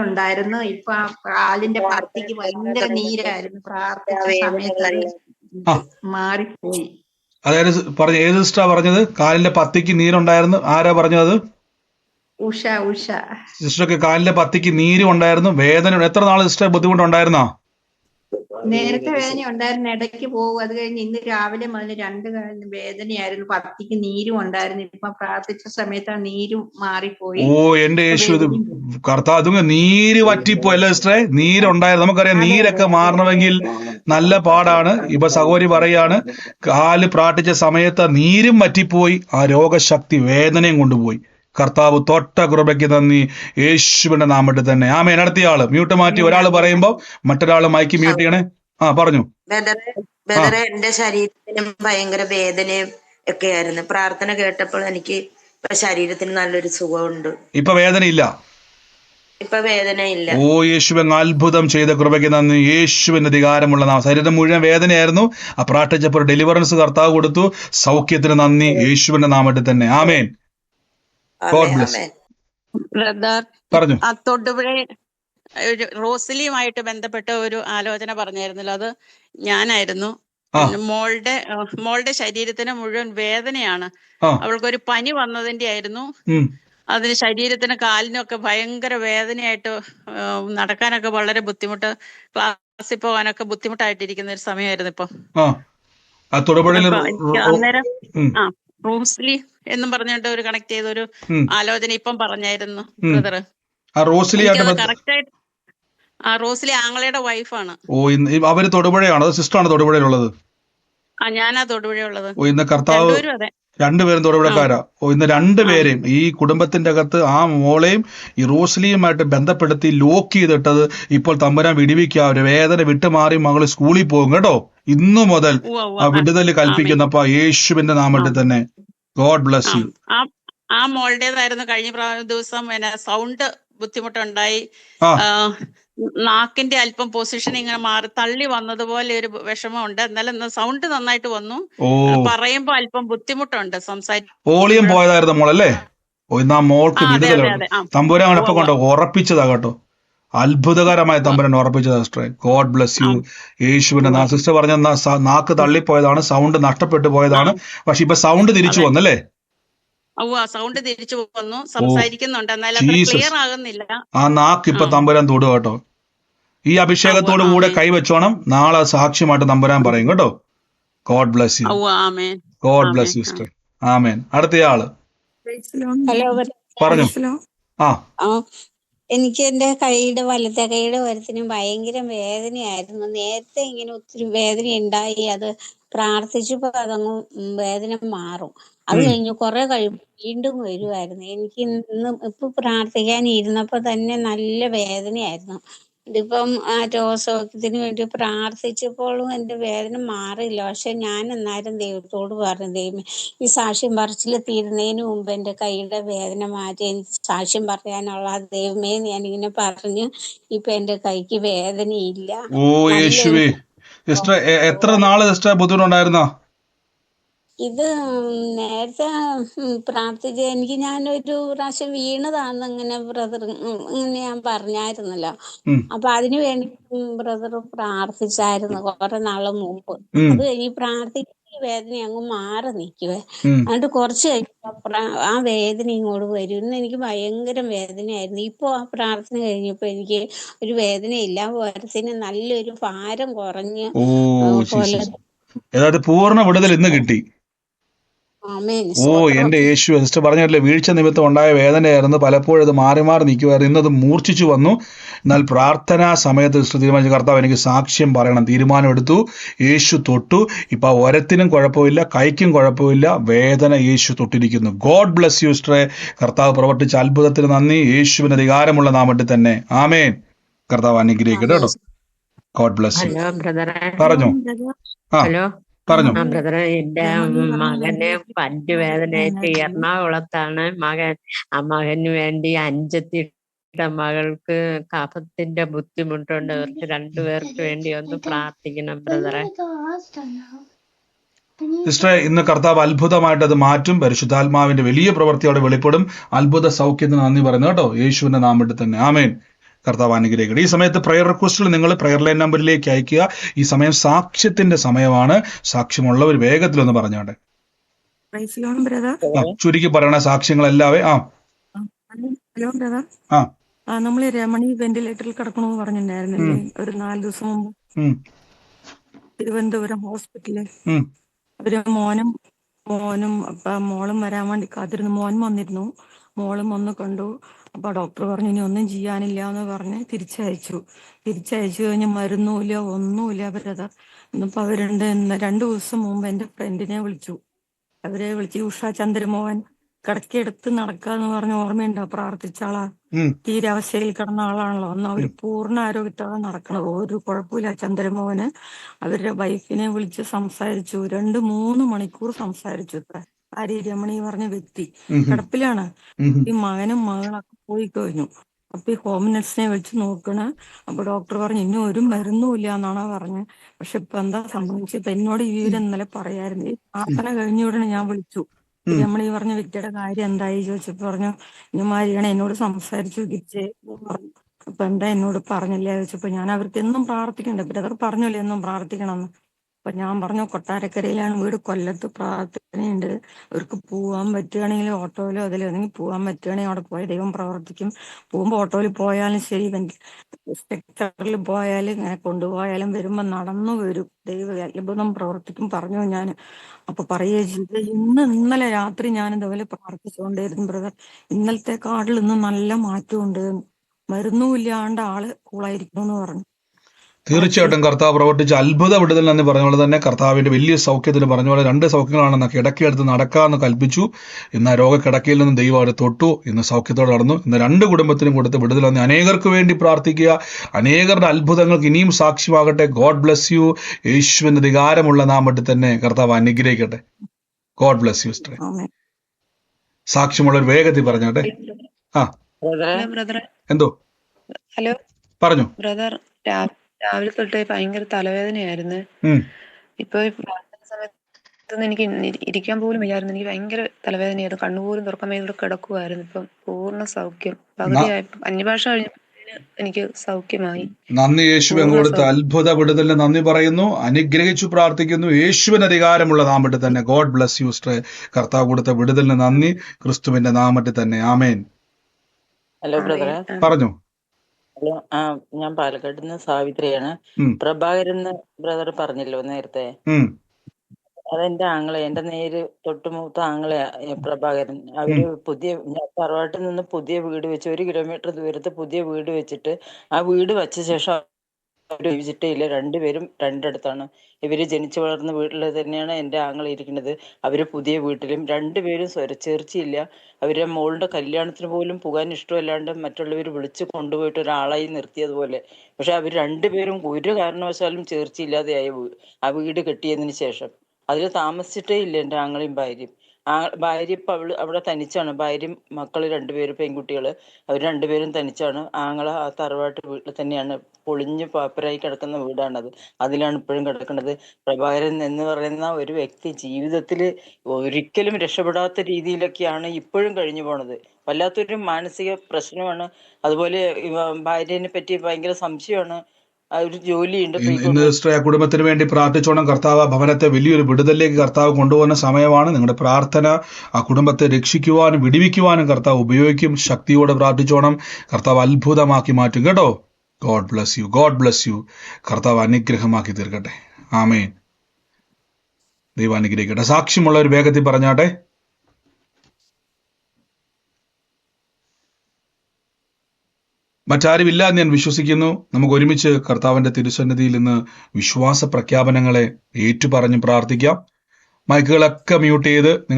ഉണ്ടായിരുന്നു. ഇപ്പൊ ആ കാലിന്റെ പത്തിക്ക് ഭയങ്കര നീരായിരുന്നു. പ്രാർത്ഥിച്ച സമയത്ത്. മാറിപ്പോയി. അതായത് പറഞ്ഞു ഏത് സിസ്റ്ററാ പറഞ്ഞത്? കാലിന്റെ പത്തിക്ക് നീരുണ്ടായിരുന്നു. ആരാ പറഞ്ഞത്? ഉഷ ഉഷ. സിസ്റ്റർക്ക് കാലിന്റെ പത്തിക്ക് നീരും ഉണ്ടായിരുന്നു വേദന എത്ര നാൾ സിസ്റ്റർ ബുദ്ധിമുട്ടുണ്ടായിരുന്നോ? നേരത്തെ വേദന ഉണ്ടായിരുന്നു. ഇടയ്ക്ക് പോകും. അത് കഴിഞ്ഞ് ഇന്ന് രാവിലെ മുതൽ രണ്ട് കാലം വേദനയായിരുന്നു. പത്തിക്ക് നീരും ഉണ്ടായിരുന്നു. ഇപ്പൊ പ്രാർത്ഥിച്ച സമയത്ത് ആ നീരും മാറിപ്പോയി. ഓ എന്റെ യേശു ഇത് കർത്താവ് അതും നീര് വറ്റിപ്പോ അല്ലേ സിസ്റ്ററെ? നീരുണ്ടായിരുന്നു. നമുക്കറിയാം നീരൊക്കെ മാറണമെങ്കിൽ നല്ല പാടാണ്. ഇപ്പൊ സഹോരി പറയാണ് കാൽ പ്രാർത്ഥിച്ച സമയത്ത് നീരും വറ്റിപ്പോയി. ആ രോഗശക്തി വേദനയും കൊണ്ടുപോയി. കർത്താവ് തൊട്ട കൃപയ്ക്ക് നന്ദി. യേശുവിന്റെ നാമത്തിൽ തന്നെ. ആമേ നടത്തിയ ആൾ. മ്യൂട്ട് മാറ്റി ഒരാൾ പറയുമ്പോൾ മറ്റൊരാൾ മൈക്ക് മ്യൂട്ട് ചെയ്യണേ. ആ പറഞ്ഞു. ബദറെ ബദറെ എന്റെ ശരീരത്തിനും ഭയങ്കര വേദനയും ഒക്കെ ആയിരുന്നു പ്രാർത്ഥന കേട്ടപ്പോൾ എനിക്ക് ഇപ്പൊ ശരീരത്തിന് നല്ലൊരു സുഖമുണ്ട്. ഇപ്പൊ വേദനയില്ല? ഇപ്പൊ വേദനയില്ല. ഓ യേശുവൻ അത്ഭുതം ചെയ്ത കൃപയ്ക്ക് നന്ദി. യേശുവിന്റെ അധികാരമുള്ള നാം. ശരീരം മുഴുവൻ വേദനയായിരുന്നു. ആ പ്രാർത്ഥിച്ചപ്പോൾ ഡെലിവറൻസ് കർത്താവ് കൊടുത്തു. സൗഖ്യത്തിന് നന്ദി. യേശുവിന്റെ നാമത്തിൽ തന്നെ. ആമേൻ. ബ്രദർ പറഞ്ഞു. തൊട്ടുപുഴ തൊടുപുഴ ഒരു റോസിലിയുമായിട്ട് ബന്ധപ്പെട്ട ഒരു ആലോചന പറഞ്ഞായിരുന്നല്ലോ. അത് ഞാനായിരുന്നു. മോളുടെ മോളുടെ ശരീരത്തിന് മുഴുവൻ വേദനയാണ്. അവൾക്ക് അവൾക്കൊരു പനി വന്നതിന്റെ ആയിരുന്നു. അതിന് ശരീരത്തിന് കാലിനൊക്കെ ഭയങ്കര വേദനയായിട്ട് നടക്കാനൊക്കെ വളരെ ബുദ്ധിമുട്ട് ക്ലാസ്സിൽ പോകാനൊക്കെ ബുദ്ധിമുട്ടായിട്ടിരിക്കുന്ന ഒരു സമയമായിരുന്നു ഇപ്പൊ. അന്നേരം. ആ റൂസ്ലി എന്നും പറഞ്ഞിട്ട് ഒരു കണക്ട് ചെയ്ത ഒരു ആലോചന ഇപ്പം പറഞ്ഞായിരുന്നു. ബ്രദർ ആ ആ റോസ്ലി ആങ്ങളയുടെ വൈഫാണ്. ഓ ഇന്ന് അവർ തൊടുപുഴയാണോ. അതോ സിസ്റ്ററാണ് തൊടുപുഴയിലുള്ളത്. ആ ഞാനാ തൊടുപുഴയുള്ളത് ഓ ഇന്ന് കർത്താവ് രണ്ടുപേരും അതെ. രണ്ടുപേരും തൊടുപുഴക്കാരാ. ഓ ഇന്ന് രണ്ടുപേരെയും ഈ കുടുംബത്തിന്റെ അകത്ത് ആ മോളെയും ഈ റോസ്ലിയുമായിട്ട് ബന്ധപ്പെടുത്തി ലോക്ക് ചെയ്തിട്ടത് ഇപ്പോൾ തമ്പുരാൻ വിടിവിക്കുക. ഒരു വേദന വിട്ടുമാറി മകൾ സ്കൂളിൽ പോകും. കേട്ടോ? ഇന്നു മുതൽ ഉവ്വ ആ വിടുതൽ കൽപ്പിക്കുന്നപ്പ യേശുവിന്റെ നാമത്തിൽ തന്നെ. God bless you. ആ ആ മോളുടേതായിരുന്നു. കഴിഞ്ഞ പ്രാ- ദിവസം പിന്നെ സൗണ്ട് ബുദ്ധിമുട്ടുണ്ടായി. ആ. ആ, നാക്കിന്റെ അല്പം പൊസിഷൻ ഇങ്ങനെ മാറി തള്ളി വന്നതുപോലെ ഒരു വിഷമമുണ്ട്. എന്നാലും സൗണ്ട് നന്നായിട്ട് വന്നു. പറയുമ്പോ അല്പം ബുദ്ധിമുട്ടുണ്ട്. സംസാരിച്ചു പോയതായിരുന്നു മോളല്ലേ മോൾക്ക്. തമ്പുരാൻ ഇപ്പൊ കൊണ്ട് ഉറപ്പിച്ചതാ കേട്ടോ. അത്ഭുതകരമായ തമ്പുരാൻ ഉറപ്പിച്ചതാ സിസ്റ്ററെ ഗോഡ് ബ്ലസ് യു യേശുവിന്റെ നാ സിസ്റ്റർ പറഞ്ഞ നാക്ക് തള്ളിപ്പോയതാണ് സൗണ്ട് നഷ്ടപ്പെട്ടു പോയതാണ്. പക്ഷെ ഇപ്പൊ സൗണ്ട് തിരിച്ചു വന്നല്ലേ സൗണ്ട് തിരിച്ചു വന്നു. സംസാരിക്കുന്നുണ്ട്. എന്നാലും ക്ലിയർ ആകുന്നില്ല. ആ നാക്ക് ഇപ്പൊ. തമ്പുരാൻ തൊടുക കേട്ടോ. ഈ അഭിഷേകത്തോടു കൂടെ. കൈവച്ചോണം. നാളെ സാക്ഷ്യമായിട്ട് നമ്പരാൻ പറയും കേട്ടോ. God bless you God. Bless you sister ആമേൻ. അടുത്തയാൾ. ഹലോ പറഞ്ഞു. ആ. എനിക്ക് എന്റെ കൈയുടെ വലത്തെ കൈയുടെ വരത്തിനും ഭയങ്കര വേദനയായിരുന്നു. നേരത്തെ ഇങ്ങനെ ഒത്തിരി വേദന ഉണ്ടായി. അത് പ്രാർത്ഥിച്ചപ്പോ അതങ്ങ് വേദന മാറും. അത് കഴിഞ്ഞു കഴിഞ്ഞ് കുറെ കഴിയുമ്പോൾ വീണ്ടും വരുമായിരുന്നു എനിക്ക് ഇന്ന് ഇപ്പൊ പ്രാർത്ഥിക്കാൻ ഇരുന്നപ്പോ തന്നെ നല്ല വേദനയായിരുന്നു. ഇതിപ്പം ആ രോഗസൗഖ്യത്തിന് വേണ്ടി പ്രാർത്ഥിച്ചപ്പോഴും എന്റെ വേദന മാറിയില്ല. പക്ഷെ ഞാൻ എന്നാലും ദൈവത്തോട് പറഞ്ഞു ദൈവം ഈ സാക്ഷ്യം പറച്ചിൽ തീരുന്നതിന് മുമ്പ് എന്റെ കൈയുടെ വേദന മാറ്റി എനിക്ക് സാക്ഷ്യം പറയാനുള്ള ദൈവമേ ഞാൻ ഇങ്ങനെ പറഞ്ഞു. ഇപ്പൊ എന്റെ കൈക്ക് വേദനയില്ല. ഓ യേശുവേ. സിസ്റ്റർ എത്ര നാൾ സിസ്റ്റർ ബുദ്ധിമുട്ടുണ്ടായിരുന്നോ? ഇത് നേരത്തെ പ്രാർത്ഥിച്ച എനിക്ക് ഞാനൊരു പ്രാവശ്യം വീണതാണെന്ന് ഇങ്ങനെ ബ്രദർ ഇങ്ങനെ ഞാൻ പറഞ്ഞായിരുന്നല്ലോ. അപ്പൊ അതിനു വേണ്ടി ബ്രദർ പ്രാർത്ഥിച്ചായിരുന്നു കുറെ നാൾ മുമ്പ്. അത് കഴിഞ്ഞ് പ്രാർത്ഥിക്കുന്ന വേദന അങ്ങ് മാറി നിൽക്കുവേ. എന്നിട്ട് കുറച്ച് കഴിഞ്ഞപ്പോ ആ വേദന ഇങ്ങോട്ട് വരും. ഇന്ന് എനിക്ക് ഭയങ്കര വേദനയായിരുന്നു. ഇപ്പൊ ആ പ്രാർത്ഥന കഴിഞ്ഞപ്പോ എനിക്ക് ഒരു വേദന വേദനയില്ല വരത്തിന് നല്ലൊരു ഭാരം കുറഞ്ഞ് പോലെ ഏതാണ്ട് പൂർണ വിടുതൽ ഇന്ന് കിട്ടി. ആമേൻ. ഓ സ്തോത്രം. എന്റെ യേശു സിസ്റ്റർ പറഞ്ഞല്ലേ വീഴ്ച നിമിത്തം ഉണ്ടായ വേദനയായിരുന്നു പലപ്പോഴും അത് മാറി മാറി നിൽക്കുമായിരുന്നു ഇന്നത് മൂർച്ഛിച്ചു വന്നു. എന്നാൽ പ്രാർത്ഥനാ സമയത്ത് സിസ്റ്റർ തീരുമാനിച്ച കർത്താവ് എനിക്ക് സാക്ഷ്യം പറയണം തീരുമാനമെടുത്തു. യേശു തൊട്ടു. ഇപ്പൊ ആ ഒരത്തിനും കുഴപ്പമില്ല കൈക്കും കുഴപ്പമില്ല വേദന യേശു തൊട്ടിരിക്കുന്നു. ഗോഡ് ബ്ലസ് യു സിസ്റ്ററെ. കർത്താവ് പ്രവർത്തിച്ച അത്ഭുതത്തിന് നന്ദി യേശുവിന് അധികാരമുള്ള നാമത്തിൽ തന്നെ. ആമേൻ. കർത്താവ് അനുഗ്രഹിക്കട്ടെ കേട്ടോ. God bless you. ഹലോ ബ്രദറെ. പറഞ്ഞു. ആ. ഹലോ പറഞ്ഞു. ആ ബ്രദറെ എന്റെ മകന് പല്ലുവേദനയായിട്ട് എറണാകുളത്താണ്. മകൻ ആ മകന് വേണ്ടി അഞ്ചത്തി മകൾക്ക് കഫത്തിന്റെ ബുദ്ധിമുട്ടുണ്ട്. ഇവർക്ക് രണ്ടുപേർക്ക് വേണ്ടി ഒന്ന് പ്രാർത്ഥിക്കണം ബ്രദറെ. സിസ്റ്ററെ ഇന്ന് കർത്താവ് അത്ഭുതമായിട്ട് അത് മാറ്റും. പരിശുദ്ധാത്മാവിന്റെ വലിയ പ്രവൃത്തി അവിടെ വെളിപ്പെടും. അത്ഭുത സൗഖ്യത്തിന് നന്ദി പറയുന്നു കേട്ടോ. യേശുവിന്റെ നാമത്തിൽ തന്നെ. ആമേൻ. കർത്താവ് അനുഗ്രഹിക്കട്ടെ. ഈ സമയത്ത് പ്രയർ റിക്വസ്റ്റുകൾ നിങ്ങൾ പ്രയർ ലൈൻ നമ്പറിലേക്ക് അയക്കുക ഈ സമയം സാക്ഷ്യത്തിന്റെ സമയമാണ്. സാക്ഷ്യമുള്ളവർ വേഗത്തിലൊന്ന് പറഞ്ഞോട്ടെ. ചുരുക്കി പറയണ സാക്ഷ്യങ്ങൾ എല്ലാവേ ആ ഹലോ ബ്രദർ ആ. നമ്മൾ രമണി വെന്റിലേറ്ററിൽ കിടക്കണമെന്ന് പറഞ്ഞിട്ടുണ്ടായിരുന്നില്ലേ? ഒരു നാല് ദിവസം മുമ്പ്. തിരുവനന്തപുരം ഹോസ്പിറ്റലിൽ അവർ മോനും മോനും അപ്പൊ മോളും വരാൻ വേണ്ടി കാത്തിരുന്നു. മോൻ വന്നിരുന്നു. മോളും ഒന്ന് കണ്ടു. അപ്പൊ ഡോക്ടർ പറഞ്ഞു ഇനി ഒന്നും ചെയ്യാനില്ല എന്ന് പറഞ്ഞ് തിരിച്ചയച്ചു. തിരിച്ചയച്ചു കഴിഞ്ഞ് മരുന്നുമില്ല ഒന്നുമില്ല ബ്രദർ. ഇന്നിപ്പോ അവരുണ്ട് രണ്ട് രണ്ടു ദിവസം മുമ്പ് എന്റെ ഫ്രണ്ടിനെ വിളിച്ചു. അവരെ വിളിച്ച് ഉഷ ചന്ദ്രമോഹൻ കിടക്കെടുത്ത് നടക്കാന്ന് പറഞ്ഞ ഓർമ്മയുണ്ടോ? പ്രാർത്ഥിച്ച ആളാ. തീരാവസ്ഥയിൽ കിടന്ന ആളാണല്ലോ. അന്ന് അവർ പൂർണ ആരോഗ്യത്തോടെ നടക്കണത്. ഒരു കുഴപ്പമില്ല. ചന്ദ്രമോഹന് അവരുടെ വൈഫിനെ വിളിച്ച് സംസാരിച്ചു. രണ്ട് മൂന്ന് മണിക്കൂർ സംസാരിച്ചു. ഇത്ര. ആര്യ രമണി പറഞ്ഞ വ്യക്തി. കിടപ്പിലാണ്. ഈ മകനും മകളൊക്കെ പോയി കഴിഞ്ഞു അപ്പൊ ഈ ഹോം നഴ്സിനെ വെച്ച് നോക്കണ. അപ്പൊ ഡോക്ടർ പറഞ്ഞു ഇനി ഒരു മരുന്നും ഇല്ല എന്നാണ് പറഞ്ഞത് പക്ഷെ ഇപ്പൊ എന്താ സംഭവിച്ചത്? എന്നോട് ഈ വിവരം ഇന്നലെ പറയായിരുന്നു. ഈ പ്രാർത്ഥന കഴിഞ്ഞ ഉടനെ ഞാൻ വിളിച്ചു. നമ്മൾ ഈ പറഞ്ഞ വ്യക്തിയുടെ കാര്യം എന്തായി ചോദിച്ചപ്പോ പറഞ്ഞു ഇനിമാരിയാണ് എന്നോട് സംസാരിച്ചു തിരിച്ചേ പറഞ്ഞു അപ്പൊ എന്താ എന്നോട് പറഞ്ഞില്ല? ചോദിച്ചപ്പോ ഞാൻ അവർക്ക് എന്നും പ്രാർത്ഥിക്കണ്ടേ? ബ്രദർ പറഞ്ഞില്ലേ എന്നും പ്രാർത്ഥിക്കണമെന്ന്? അപ്പൊ ഞാൻ പറഞ്ഞു കൊട്ടാരക്കരയിലാണ് വീട്. കൊല്ലത്ത് പ്രാർത്ഥനയുണ്ട്. അവർക്ക് പോവാൻ പറ്റുകയാണെങ്കിൽ ഓട്ടോയിലോ അതിലോ അല്ലെങ്കിൽ പോവാൻ പറ്റുകയാണെങ്കിൽ അവിടെ പോയ ദൈവം പ്രവർത്തിക്കും. പോകുമ്പോ ഓട്ടോയിൽ പോയാലും ശരി. സ്പെക്ടറിൽ പോയാലും ഇങ്ങനെ കൊണ്ടുപോയാലും വരുമ്പോ നടന്നു വരും. ദൈവ അത്ഭുതം പ്രവർത്തിക്കും പറഞ്ഞു ഞാൻ അപ്പൊ പറയുക ചെയ്ത് ഇന്ന് ഇന്നലെ രാത്രി ഞാൻ ഇതുപോലെ പ്രാർത്ഥിച്ചുകൊണ്ടേയിരുന്നു ബ്രദർ. ഇന്നലത്തെ കാടിൽ ഇന്ന് നല്ല മാറ്റമുണ്ട്. മരുന്നുമില്ലാണ്ട് ആൾ കൂളായിരിക്കുന്നു എന്ന് പറഞ്ഞു. തീർച്ചയായിട്ടും കർത്താവ് പ്രവർത്തിച്ച അത്ഭുത വിടുതൽ എന്ന് പറഞ്ഞ പോലെ തന്നെ കർത്താവിന്റെ വലിയ സൗഖ്യത്തിന് പറഞ്ഞ പോലെ രണ്ട് സൗഖ്യങ്ങളാണെന്ന് കിടക്കയെടുത്ത് നടക്കാമെന്ന് കൽപ്പിച്ചു. ഇന്ന് ആ രോഗക്കിടക്കയിൽ നിന്ന് ദൈവം അവരെ തൊട്ടു. ഇന്ന് സൗഖ്യത്തോടെ നടന്നു. ഇന്ന് രണ്ട് കുടുംബത്തിനും കൊടുത്ത് വിടുതൽ വന്ന് അനേകർക്ക് വേണ്ടി പ്രാർത്ഥിക്കുക. അനേകരുടെ അത്ഭുതങ്ങൾക്ക് ഇനിയും സാക്ഷ്യമാകട്ടെ. ഗോഡ് ബ്ലസ് യു യേശുവിന്റെ അധികാരമുള്ള നാമത്തിൽ തന്നെ കർത്താവ് അനുഗ്രഹിക്കട്ടെ. ഗോഡ് ബ്ലസ് യു സ്ട്രേ ആമേൻ. സാക്ഷ്യമുള്ള ഒരു വേഗത്തിൽ പറഞ്ഞോട്ടെ ആ. ബ്രദർ എന്തോ? ഹലോ പറഞ്ഞു. ബ്രദർ രാവിലെ തൊട്ടേ ഭയങ്കര തലവേദനയായിരുന്നു. ഉം. ഇപ്പൊ സമയത്തൊന്നും എനിക്ക് ഇരിക്കാൻ പോലും വയ്യായിരുന്നു എനിക്ക് ഭയങ്കര തലവേദനയായിരുന്നു. കണ്ണുപോലും തുറക്കാൻ വയ്യാതെ ഇവിടെ കിടക്കുവായിരുന്നു. ഇപ്പം പൂർണ സൗഖ്യം. പകുതിയായി അന്യഭാഷ കഴിഞ്ഞപ്പോഴത്തേന് എനിക്ക് സൗഖ്യമായി. നന്ദി യേശുവെ. പൂർണ സൗഖ്യം. അത്ഭുത വിടുതലിന് നന്ദി പറയുന്നു. അനുഗ്രഹിച്ചു പ്രാർത്ഥിക്കുന്നു. യേശുവിന് അധികാരമുള്ള നാമത്തിൽ തന്നെ. ഗോഡ് ബ്ലസ് യു സിസ്റ്ററെ. കർത്താവ് കൊടുത്ത വിടുതലിന് നന്ദി. ക്രിസ്തുവിന്റെ നാമത്തിൽ തന്നെ. ആമേൻ. ഹലോ ബ്രദറെ പറഞ്ഞു? ഹലോ ആ ഞാൻ പാലക്കാട് നിന്ന് സാവിത്രിയാണ്. ഉം. പ്രഭാകരൻ ബ്രദർ പറഞ്ഞല്ലോ നേരത്തെ. ഉം. അതെന്റെ ആങ്ങളെ എന്റെ നേര് തൊട്ടുമൂത്ത ആങ്ങളെ പ്രഭാകരൻ. അവർ പുതിയ ഞാൻ തറവാട്ടിൽ നിന്ന് പുതിയ വീട് വെച്ച് ഒരു കിലോമീറ്റർ ദൂരത്ത് പുതിയ വീട് വെച്ചിട്ട് ആ വീട് വെച്ച ശേഷം അവർ വിസിറ്റ് ഇല്ല രണ്ടുപേരും രണ്ടിടത്താണ്. ഇവർ ജനിച്ചു വളർന്ന വീട്ടിൽ തന്നെയാണ് എന്റെ ആങ്ങൾ ഇരിക്കുന്നത്. അവർ പുതിയ വീട്ടിലും രണ്ടുപേരും സ്വരച്ചേർച്ചയില്ല. അവരെ മോളുടെ കല്യാണത്തിന് പോലും പോകാൻ ഇഷ്ടമല്ലാണ്ട് മറ്റുള്ളവർ വിളിച്ചു കൊണ്ടുപോയിട്ട് ഒരാളായി നിർത്തിയതുപോലെ. പക്ഷെ അവർ രണ്ടുപേരും ഒരു കാരണവശാലും ചേർച്ചയില്ലാതെയായി ആ വീട് കെട്ടിയതിന് ശേഷം. അതിൽ താമസിച്ചിട്ടേ ഇല്ല എന്റെ ആങ്ങളെയും ഭാര്യയും. ആ ഭാര്യ ഇപ്പൊ അവൾ അവിടെ തനിച്ചാണ്. ഭാര്യയും മക്കൾ രണ്ടുപേരും പെൺകുട്ടികൾ. അവർ രണ്ടുപേരും തനിച്ചാണ്. ആങ്ങളെ ആ തറവാട്ട് വീട്ടിൽ തന്നെയാണ്. പൊളിഞ്ഞ് പാപ്പരായി കിടക്കുന്ന വീടാണത്. അതിലാണ് ഇപ്പോഴും കിടക്കുന്നത് പ്രഭാകരൻ എന്ന് പറയുന്ന ഒരു വ്യക്തി ജീവിതത്തിൽ ഒരിക്കലും രക്ഷപ്പെടാത്ത രീതിയിലൊക്കെയാണ് ഇപ്പോഴും കഴിഞ്ഞു പോണത്. വല്ലാത്തൊരു മാനസിക പ്രശ്നമാണ്. അതുപോലെ ഭാര്യനെ പറ്റി ഭയങ്കര സംശയമാണ്. ഒരു ജോലിയുണ്ട്. ഇന്ന് ആ കുടുംബത്തിന് വേണ്ടി പ്രാർത്ഥിച്ചോണം. കർത്താവ് ഭവനത്തെ വലിയൊരു വിടുതലിലേക്ക് കർത്താവ് കൊണ്ടുപോകുന്ന സമയമാണ്. നിങ്ങളുടെ പ്രാർത്ഥന ആ കുടുംബത്തെ രക്ഷിക്കുവാനും വിടിവിക്കുവാനും കർത്താവ് ഉപയോഗിക്കും. ശക്തിയോടെ പ്രാർത്ഥിച്ചോണം. കർത്താവ് അത്ഭുതമാക്കി മാറ്റും. കേട്ടോ? God bless you God bless you കർത്താവ് അനുഗ്രഹമാക്കി തീർക്കട്ടെ. ആമേൻ ദൈവം അനുഗ്രഹിക്കട്ടെ. സാക്ഷ്യമുള്ള ഒരു വേഗത്തിൽ പറഞ്ഞാട്ടെ. മറ്റാരുമില്ല എന്ന് ഞാൻ വിശ്വസിക്കുന്നു. നമുക്ക് ഒരുമിച്ച് കർത്താവിന്റെ തിരുസന്നിധിയിൽ നിന്ന് വിശ്വാസ പ്രഖ്യാപനങ്ങളെ ഏറ്റുപറഞ്ഞ് പ്രാർത്ഥിക്കാം. മൈക്കുകളൊക്കെ മ്യൂട്ട് ചെയ്ത് നിങ്ങൾ